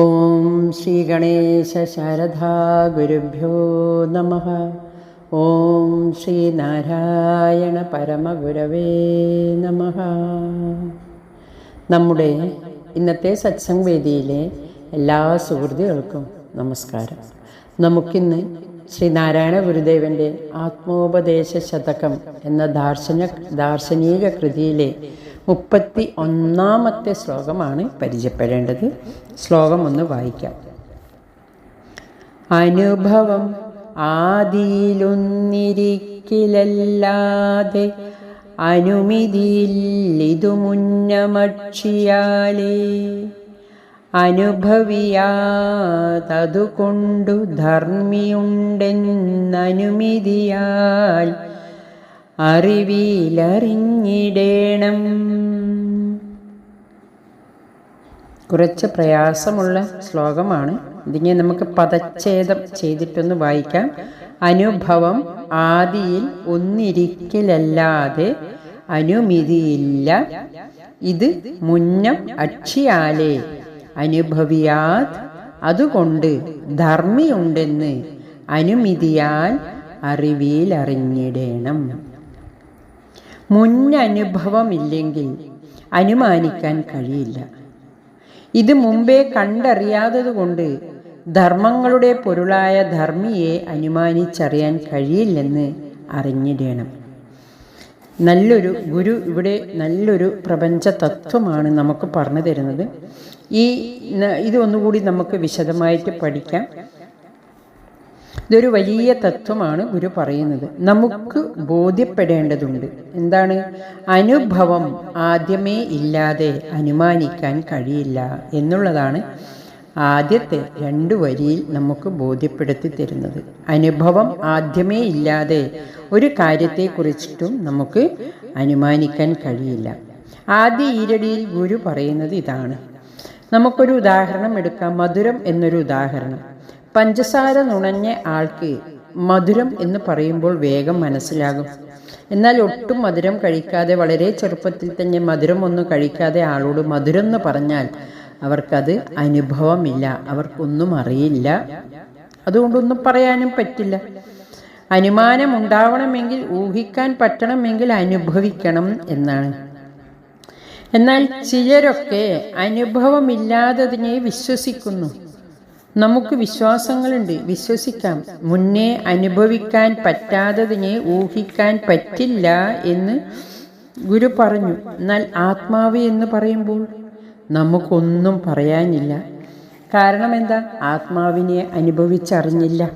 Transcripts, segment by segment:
ഓം ശ്രീ ഗണേശ ശാരദാ ഗുരുഭ്യോ നമ. ഓം ശ്രീ നാരായണ പരമഗുരവേ നമ. നമ്മുടെ ഇന്നത്തെ സത്സംഗ് വേദിയിലെ എല്ലാ സുഹൃത്തുക്കൾക്കും നമസ്കാരം. നമുക്കിന്ന് ശ്രീ നാരായണ ഗുരുദേവന്റെ ആത്മോപദേശ ശതകം എന്ന ദാർശന ദാർശനിക കൃതിയിലെ മുപ്പത്തി ഒന്നാമത്തെ ശ്ലോകമാണ് പരിചയപ്പെടേണ്ടത്. ശ്ലോകം ഒന്ന് വായിക്കാം. അനുഭവം ആദിയിലൊന്നിരിക്കിലല്ലാതെ അനുമിതിയില്ലിതു മുന്നമക്ഷിയാലേ അനുഭവിയാതതുകൊണ്ടു ധർമ്മിയുണ്ടെന്നനുമിതിയാൽ അറിവിലറിഞ്ഞിടേണം. കുറച്ച് പ്രയാസമുള്ള ശ്ലോകമാണ്. ഇതിനെ നമുക്ക് പദച്ഛേദം ചെയ്തിട്ടൊന്ന് വായിക്കാം. അനുഭവം ആദിയിൽ ഒന്നിരിക്കലല്ലാതെ അനുമിതിയില്ല. ഇത് മുന്നം അക്ഷിയാലേ അനുഭവിയാത് അതുകൊണ്ട് ധർമ്മിയുണ്ടെന്ന് അനുമിതിയാൽ അറിവിലറിഞ്ഞിടേണം. മുന്നനുഭവമില്ലെങ്കിൽ അനുമാനിക്കാൻ കഴിയില്ല. ഇത് മുമ്പേ കണ്ടറിയാത്തതുകൊണ്ട് ധർമ്മങ്ങളുടെ പൊരുളായ ധർമ്മിയെ അനുമാനിച്ചറിയാൻ കഴിയില്ലെന്ന് അറിഞ്ഞിടണം. നല്ലൊരു ഗുരു ഇവിടെ നല്ലൊരു പ്രപഞ്ച തത്വമാണ് നമുക്ക് പറഞ്ഞു തരുന്നത്. ഈ ഇത് ഒന്നുകൂടി നമുക്ക് വിശദമായിട്ട് പഠിക്കാം. ഇതൊരു വലിയ തത്വമാണ് ഗുരു പറയുന്നത്. നമുക്ക് ബോധ്യപ്പെടേണ്ടതുണ്ട്. എന്താണ്? അനുഭവം ആദ്യമേ ഇല്ലാതെ അനുമാനിക്കാൻ കഴിയില്ല എന്നുള്ളതാണ് ആദ്യത്തെ രണ്ട് വരിയിൽ നമുക്ക് ബോധ്യപ്പെടുത്തി തരുന്നത്. അനുഭവം ആദ്യമേ ഇല്ലാതെ ഒരു കാര്യത്തെക്കുറിച്ചിട്ടും നമുക്ക് അനുമാനിക്കാൻ കഴിയില്ല. ആദ്യ ഈരടിയിൽ ഗുരു പറയുന്നത് ഇതാണ്. നമുക്കൊരു ഉദാഹരണം എടുക്കാം. മധുരം എന്നൊരു ഉദാഹരണം. പഞ്ചസാര നുണഞ്ഞ ആൾക്ക് മധുരം എന്ന് പറയുമ്പോൾ വേഗം മനസ്സിലാകും. എന്നാൽ ഒട്ടും മധുരം കഴിക്കാതെ വളരെ ചെറുപ്പത്തിൽ തന്നെ മധുരം ഒന്നും കഴിക്കാതെ ആളോട് മധുരം എന്ന് പറഞ്ഞാൽ അവർക്കത് അനുഭവമില്ല. അവർക്കൊന്നും അറിയില്ല. അതുകൊണ്ടൊന്നും പറയാനും പറ്റില്ല. അനുമാനം ഉണ്ടാവണമെങ്കിൽ ഊഹിക്കാൻ പറ്റണമെങ്കിൽ അനുഭവിക്കണം എന്നാണ്. എന്നാൽ ചിലരൊക്കെ അനുഭവമില്ലാത്തതിനെ വിശ്വസിക്കുന്നു. നമുക്ക് വിശ്വാസങ്ങളുണ്ട്. വിശ്വസിക്കാം. മുന്നേ അനുഭവിക്കാൻ പറ്റാത്തതിനെ ഊഹിക്കാൻ പറ്റില്ല എന്ന് ഗുരു പറഞ്ഞു. എന്നാൽ ആത്മാവ് എന്ന് പറയുമ്പോൾ നമുക്കൊന്നും പറയാനില്ല. കാരണം എന്താ? ആത്മാവിനെ അനുഭവിച്ചറിഞ്ഞില്ല.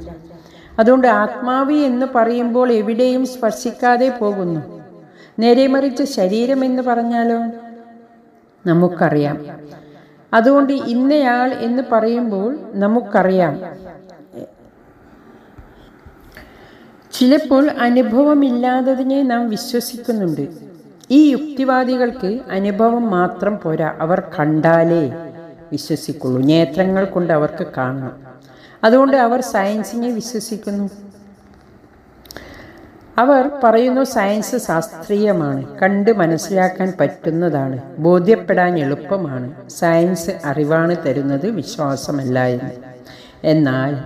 അതുകൊണ്ട് ആത്മാവ് എന്ന് പറയുമ്പോൾ എവിടെയും സ്പർശിക്കാതെ പോകുന്നു. നേരെ മറിച്ച് ശരീരം എന്ന് പറഞ്ഞാലോ? നമുക്കറിയാം. അതുകൊണ്ട് ഇന്നയാൾ എന്ന് പറയുമ്പോൾ നമുക്കറിയാം. ചിലപ്പോൾ അനുഭവമില്ലാത്തതിനെ നാം വിശ്വസിക്കുന്നുണ്ട്. ഈ യുക്തിവാദികൾക്ക് അനുഭവം മാത്രം പോരാ. അവർ കണ്ടാലേ വിശ്വസിക്കുള്ളൂ. നേത്രങ്ങൾ കൊണ്ട് അവർക്ക് കാണണം അതുകൊണ്ട് അവർ സയൻസിനെ വിശ്വസിക്കുന്നു. അവർ പറയുന്നു സയൻസ് ശാസ്ത്രീയമാണ്. കണ്ട് മനസ്സിലാക്കാൻ പറ്റുന്നതാണ്. ബോധ്യപ്പെടാൻ എളുപ്പമാണ്. സയൻസ് അറിവാണ് തരുന്നത് വിശ്വാസമല്ല എന്ന്. എന്നാൽ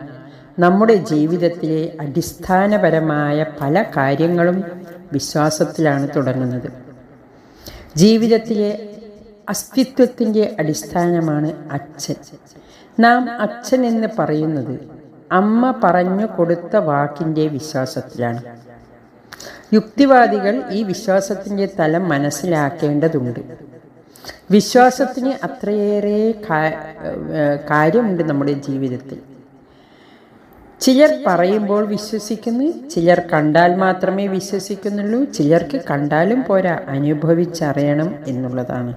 നമ്മുടെ ജീവിതത്തിലെ അടിസ്ഥാനപരമായ പല കാര്യങ്ങളും വിശ്വാസത്തിലാണ് തുടങ്ങുന്നത്. ജീവിതത്തിലെ അസ്തിത്വത്തിന്റെ അടിസ്ഥാനമാണ് അച്ഛൻ. നാം അച്ഛൻ എന്ന് പറയുന്നത് അമ്മ പറഞ്ഞു കൊടുത്ത വാക്കിന്റെ വിശ്വാസത്തിലാണ്. യുക്തിവാദികൾ ഈ വിശ്വാസത്തിന്റെ തലം മനസ്സിലാക്കേണ്ടതുണ്ട്. വിശ്വാസത്തിന് അത്രയേറെ കാര്യമുണ്ട് നമ്മുടെ ജീവിതത്തിൽ. ചിലർ പറയുമ്പോൾ വിശ്വസിക്കുന്നു ചിലർ കണ്ടാൽ മാത്രമേ വിശ്വസിക്കുന്നുള്ളൂ ചിലർക്ക് കണ്ടാലും പോരാ അനുഭവിച്ചറിയണം എന്നുള്ളതാണ്.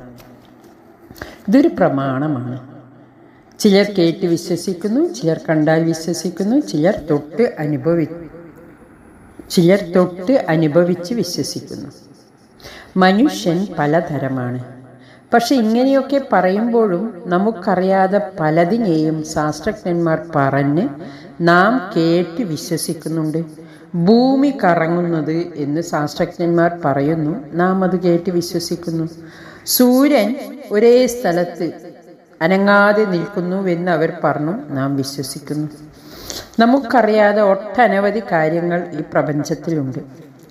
ഇതൊരു പ്രമാണമാണ്. ചിലർ കേട്ട് വിശ്വസിക്കുന്നു ചിലർ കണ്ടാൽ വിശ്വസിക്കുന്നു ചിലർ തൊട്ട് അനുഭവി ചിലർ തൊട്ട് അനുഭവിച്ച് വിശ്വസിക്കുന്നു. മനുഷ്യൻ പലതരമാണ്. പക്ഷെ ഇങ്ങനെയൊക്കെ പറയുമ്പോഴും നമുക്കറിയാതെ പലതിനെയും ശാസ്ത്രജ്ഞന്മാർ പറഞ്ഞ് നാം കേട്ട് വിശ്വസിക്കുന്നുണ്ട്. ഭൂമി കറങ്ങുന്നത് എന്ന് ശാസ്ത്രജ്ഞന്മാർ പറയുന്നു. നാം അത് കേട്ട് വിശ്വസിക്കുന്നു. സൂര്യൻ ഒരേ സ്ഥലത്ത് അനങ്ങാതെ നിൽക്കുന്നുവെന്ന് അവർ പറഞ്ഞു. നാം വിശ്വസിക്കുന്നു. നമുക്കറിയാതെ ഒട്ടനവധി കാര്യങ്ങൾ ഈ പ്രപഞ്ചത്തിലുണ്ട്.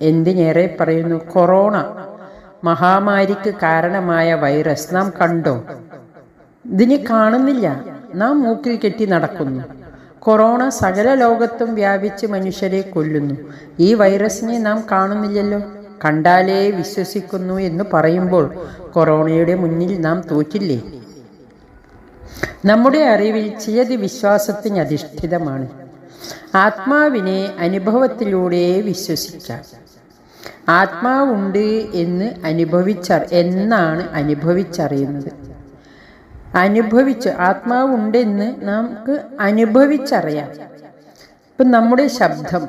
എന്തിനേറെ പറയുന്നു? കൊറോണ മഹാമാരിക്ക് കാരണമായ വൈറസ് നാം കണ്ടോ? ഇതിനെ കാണുന്നില്ല. നാം മൂക്കിൽ കെട്ടി നടക്കുന്നു. കൊറോണ സകല ലോകത്തും വ്യാപിച്ച് മനുഷ്യരെ കൊല്ലുന്നു. ഈ വൈറസിനെ നാം കാണുന്നില്ലല്ലോ. കണ്ടാലേ വിശ്വസിക്കുന്നു എന്ന് പറയുമ്പോൾ കൊറോണയുടെ മുന്നിൽ നാം തോറ്റില്ലേ? നമ്മുടെ അറിവിൽ ചിലത് വിശ്വാസത്തിന് അധിഷ്ഠിതമാണ്. ആത്മാവിനെ അനുഭവത്തിലൂടെ വിശ്വസിക്കാം. ആത്മാവുണ്ട് എന്ന് അനുഭവിച്ച എന്നാണ് അനുഭവിച്ചറിയുന്നത്. അനുഭവിച്ച് ആത്മാവുണ്ടെന്ന് നമുക്ക് അനുഭവിച്ചറിയാം. ഇപ്പം നമ്മുടെ ശബ്ദം.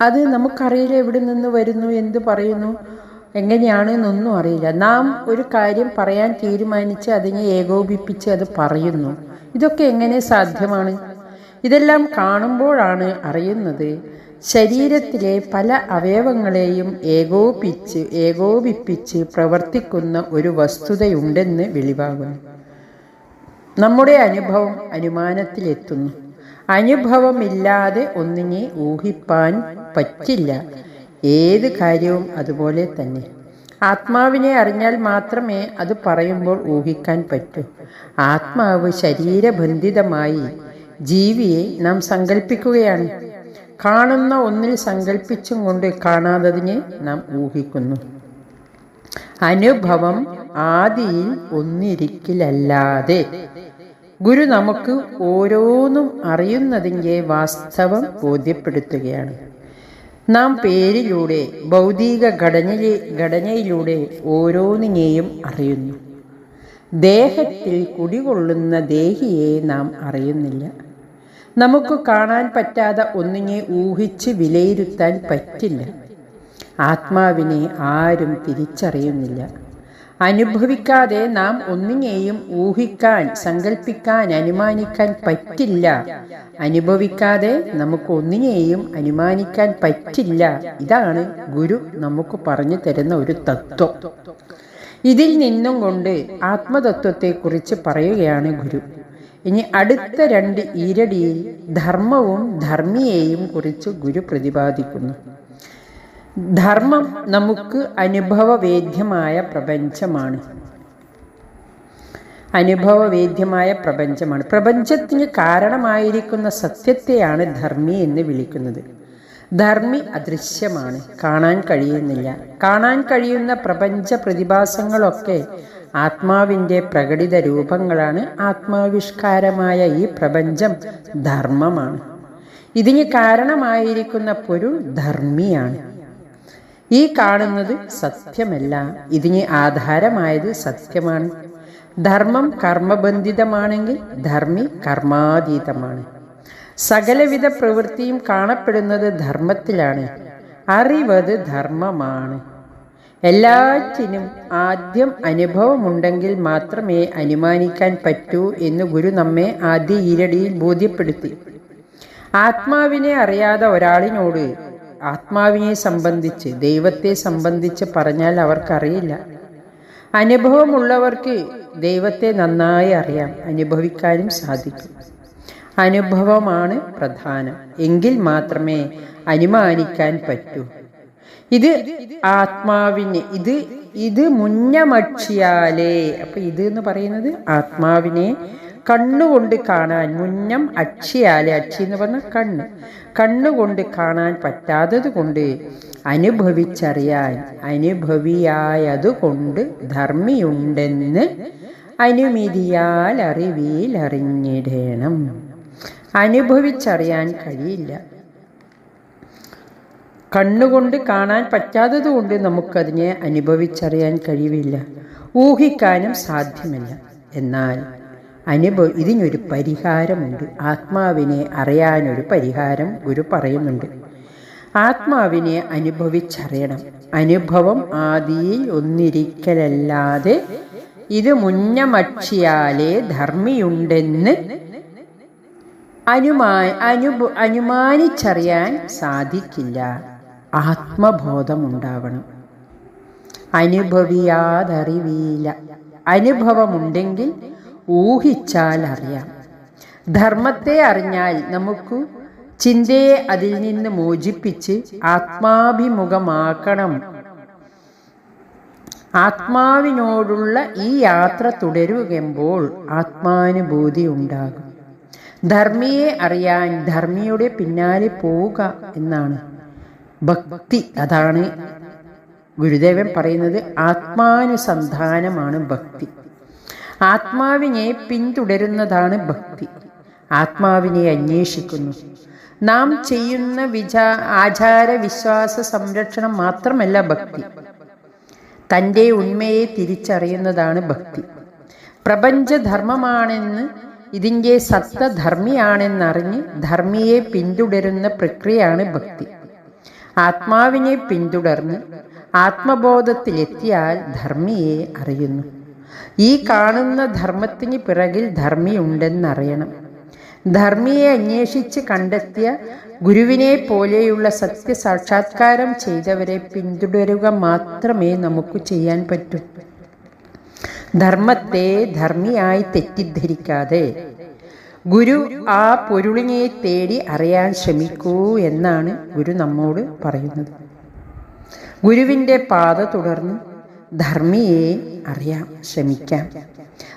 അത് നമുക്കറിയില്ല എവിടെ നിന്ന് വരുന്നു എന്ത് പറയുന്നു. എങ്ങനെയാണ് എന്നൊന്നും അറിയില്ല. നാം ഒരു കാര്യം പറയാൻ തീരുമാനിച്ച് അതിനെ ഏകോപിപ്പിച്ച് അത് പറയുന്നു. ഇതൊക്കെ എങ്ങനെ സാധ്യമാണ്? ഇതെല്ലാം കാണുമ്പോഴാണ് അറിയുന്നത്. ശരീരത്തിലെ പല അവയവങ്ങളെയും ഏകോപിച്ച് ഏകോപിപ്പിച്ച് പ്രവർത്തിക്കുന്ന ഒരു വസ്തുതയുണ്ടെന്ന് വെളിവാകുന്നു. നമ്മുടെ അനുഭവം അനുമാനത്തിലെത്തുന്നു. അനുഭവമില്ലാതെ ഒന്നിനെ ഊഹിപ്പാൻ പറ്റില്ല. ഏത് കാര്യവും അതുപോലെ തന്നെ. ആത്മാവിനെ അറിഞ്ഞാൽ മാത്രമേ അത് പറയുമ്പോൾ ഊഹിക്കാൻ പറ്റൂ. ആത്മാവ് ശരീരബന്ധിതമായി ജീവിയെ നാം സങ്കല്പിക്കുകയാണ് കാണുന്ന ഒന്നിൽ സങ്കല്പിച്ചും കൊണ്ട് കാണാത്തതിനെ നാം ഊഹിക്കുന്നു. അനുഭവം ആദിയിൽ ഒന്നിരിക്കലല്ലാതെ ഗുരു നമുക്ക് ഓരോന്നും അറിയുന്നതിന്റെ വാസ്തവം ബോധ്യപ്പെടുത്തുകയാണ്. നാം പേരിലൂടെ ഭൗതിക ഘടനയെ ഘടനയിലൂടെ ഓരോന്നിനെയും അറിയുന്നു. ദേഹത്തിൽ കുടികൊള്ളുന്ന ദേഹിയെ നാം അറിയുന്നില്ല. നമുക്ക് കാണാൻ പറ്റാതെ ഒന്നിനെ ഊഹിച്ച് വിലയിരുത്താൻ പറ്റില്ല. ആത്മാവിനെ ആരും തിരിച്ചറിയുന്നില്ല. അനുഭവിക്കാതെ നാം ഒന്നിനെയും ഊഹിക്കാൻ സങ്കല്പിക്കാൻ അനുമാനിക്കാൻ പറ്റില്ല. അനുഭവിക്കാതെ നമുക്ക് ഒന്നിനെയും അനുമാനിക്കാൻ പറ്റില്ല. ഇതാണ് ഗുരു നമുക്ക് പറഞ്ഞു തരുന്ന ഒരു തത്വം. ഇതിൽ നിന്നും കൊണ്ട് ആത്മതത്വത്തെക്കുറിച്ച് പറയുകയാണ് ഗുരു. ഇനി അടുത്ത രണ്ട് ഈരടിയിൽ ധർമ്മവും ധർമ്മിയെയും കുറിച്ച് ഗുരു പ്രതിപാദിക്കുന്നു. ധർമ്മം നമുക്ക് അനുഭവവേദ്യമായ പ്രപഞ്ചമാണ്. അനുഭവവേദ്യമായ പ്രപഞ്ചമാണ്. പ്രപഞ്ചത്തിന് കാരണമായിരിക്കുന്ന സത്യത്തെയാണ് ധർമ്മി എന്ന് വിളിക്കുന്നത്. ധർമ്മി അദൃശ്യമാണ്. കാണാൻ കഴിയുന്നില്ല. കാണാൻ കഴിയുന്ന പ്രപഞ്ച പ്രതിഭാസങ്ങളൊക്കെ ആത്മാവിന്റെ പ്രകടിത രൂപങ്ങളാണ്. ആത്മാവിഷ്കാരമായ ഈ പ്രപഞ്ചം ധർമ്മമാണ്. ഇതിന് കാരണമായിരിക്കുന്ന പൊരുൾ ധർമ്മിയാണ്. ഈ കാണുന്നത് സത്യമല്ല. ഇതിന് ആധാരമായത് സത്യമാണ്. ധർമ്മം കർമ്മബന്ധിതമാണെങ്കിൽ ധർമ്മി കർമാതീതമാണ്. സകലവിധ പ്രവൃത്തിയും കാണപ്പെടുന്നത് ധർമ്മത്തിലാണ്. അറിവത് ധർമ്മമാണ്. എല്ലാറ്റിനും ആദ്യം അനുഭവമുണ്ടെങ്കിൽ മാത്രമേ അനുമാനിക്കാൻ പറ്റൂ എന്ന് ഗുരു നമ്മെ ആദ്യ ഈരടിയിൽ ബോധ്യപ്പെടുത്തി. ആത്മാവിനെ അറിയാതെ ഒരാളിനോട് ആത്മാവിനെ സംബന്ധിച്ച് ദൈവത്തെ സംബന്ധിച്ച് പറഞ്ഞാൽ അവർക്കറിയില്ല. അനുഭവമുള്ളവർക്ക് ദൈവത്തെ നന്നായി അറിയാം അനുഭവിക്കാനും സാധിക്കും. അനുഭവമാണ് പ്രധാനം. എങ്കിൽ മാത്രമേ അനുമാനിക്കാൻ പറ്റൂ. ഇത് ആത്മാവിനെ ഇത് ഇത് മുന്നമക്ഷിയാലേ. അപ്പൊ ഇത് എന്ന് പറയുന്നത് ആത്മാവിനെ കണ്ണുകൊണ്ട് കാണാൻ മുന്നം അക്ഷിയാലെ അക്ഷി എന്ന് പറഞ്ഞാൽ കണ്ണ്. കണ്ണുകൊണ്ട് കാണാൻ പറ്റാത്തത് കൊണ്ട് അനുഭവിച്ചറിയാൻ അനുഭവിയായതുകൊണ്ട് ധർമ്മിയുണ്ടെന്ന് അനുമതിയാൽ അറിവിയിൽ അറിഞ്ഞിടേണം. അനുഭവിച്ചറിയാൻ കഴിയില്ല. കണ്ണുകൊണ്ട് കാണാൻ പറ്റാത്തതുകൊണ്ട് നമുക്കതിനെ അനുഭവിച്ചറിയാൻ കഴിവില്ല. ഊഹിക്കാനും സാധ്യമല്ല. എന്നാൽ അനുഭവ ഇതിനൊരു പരിഹാരമുണ്ട്. ആത്മാവിനെ അറിയാനൊരു പരിഹാരം ഗുരു പറയുന്നുണ്ട്. ആത്മാവിനെ അനുഭവിച്ചറിയണം. അനുഭവം ആദിയിൽ ഒന്നിരിക്കലല്ലാതെ ഇത് മുന്നമക്ഷിയാലേ ധർമ്മിയുണ്ടെന്ന് അനുമാ അനുഭ അനുമാനിച്ചറിയാൻ സാധിക്കില്ല. ആത്മബോധമുണ്ടാവണം. അനുഭവിയാതറിവീല അനുഭവമുണ്ടെങ്കിൽ ഊഹിച്ചാൽ അറിയാം ധർമ്മത്തെ അറിഞ്ഞാൽ നമുക്ക് ചിന്തയെ അതിൽ നിന്ന് മോചിപ്പിച്ച് ആത്മാഭിമുഖമാക്കണം. ആത്മാവിനോടുള്ള ഈ യാത്ര തുടരുമ്പോൾ ആത്മാനുഭൂതി ഉണ്ടാകും. ധർമ്മിയെ അറിയാൻ ധർമ്മിയുടെ പിന്നാലെ പോവുക എന്നാണ്. ഭക്തി അതാണ് ഗുരുദേവൻ പറയുന്നത് ആത്മാനുസന്ധാനമാണ് ഭക്തി. ആത്മാവിനെ പിന്തുടരുന്നതാണ് ഭക്തി. ആത്മാവിനെ അന്വേഷിക്കുന്നു. നാം ചെയ്യുന്ന വിചാ ആചാര വിശ്വാസ സംരക്ഷണം മാത്രമല്ല ഭക്തി. തന്റെ ഉണ്മയെ തിരിച്ചറിയുന്നതാണ് ഭക്തി. പ്രപഞ്ചധർമ്മമാണെന്ന് ഇതിന്റെ സത്തധർമ്മിയാണെന്നറിഞ്ഞ് ധർമ്മിയെ പിന്തുടരുന്ന പ്രക്രിയയാണ് ഭക്തി. ആത്മാവിനെ പിന്തുടർന്ന് ആത്മബോധത്തിലെത്തിയാൽ ധർമ്മിയെ അറിയുന്നു. ഈ കാണുന്ന ധർമ്മത്തിന് പിറകിൽ ധർമ്മിയുണ്ടെന്നറിയണം. ധർമ്മിയെ അന്വേഷിച്ച് കണ്ടെത്തിയ ഗുരുവിനെ പോലെയുള്ള സത്യസാക്ഷാത്കാരം ചെയ്തവരെ പിന്തുടരുക മാത്രമേ നമുക്ക് ചെയ്യാൻ പറ്റൂ. ധർമ്മത്തെ ധർമ്മിയായി തെറ്റിദ്ധരിക്കാതെ ഗുരു ആ പൊരുളിനെ തേടി അറിയാൻ ശ്രമിക്കൂ എന്നാണ് ഗുരു നമ്മോട് പറയുന്നത്. ഗുരുവിന്റെ പാത തുടർന്ന് ധർമ്മിയെ അറിയാം ശ്രമിക്കാം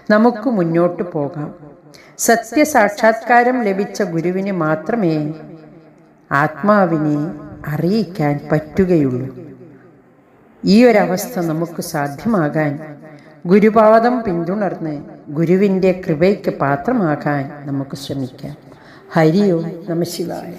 നമുക്ക് മുന്നോട്ട് പോകാം. സത്യസാക്ഷാത്കാരം ലഭിച്ച ഗുരുവിന് മാത്രമേ ആത്മാവിനെ അറിയിക്കാൻ പറ്റുകയുള്ളൂ. ഈ ഒരവസ്ഥ നമുക്ക് സാധ്യമാകാൻ ഗുരുപാദം പിന്തുണർന്ന് ഗുരുവിന്റെ കൃപയ്ക്ക് പാത്രമാകാൻ നമുക്ക് ശ്രമിക്കാം. ഹരിയോ നമ ശിവായ.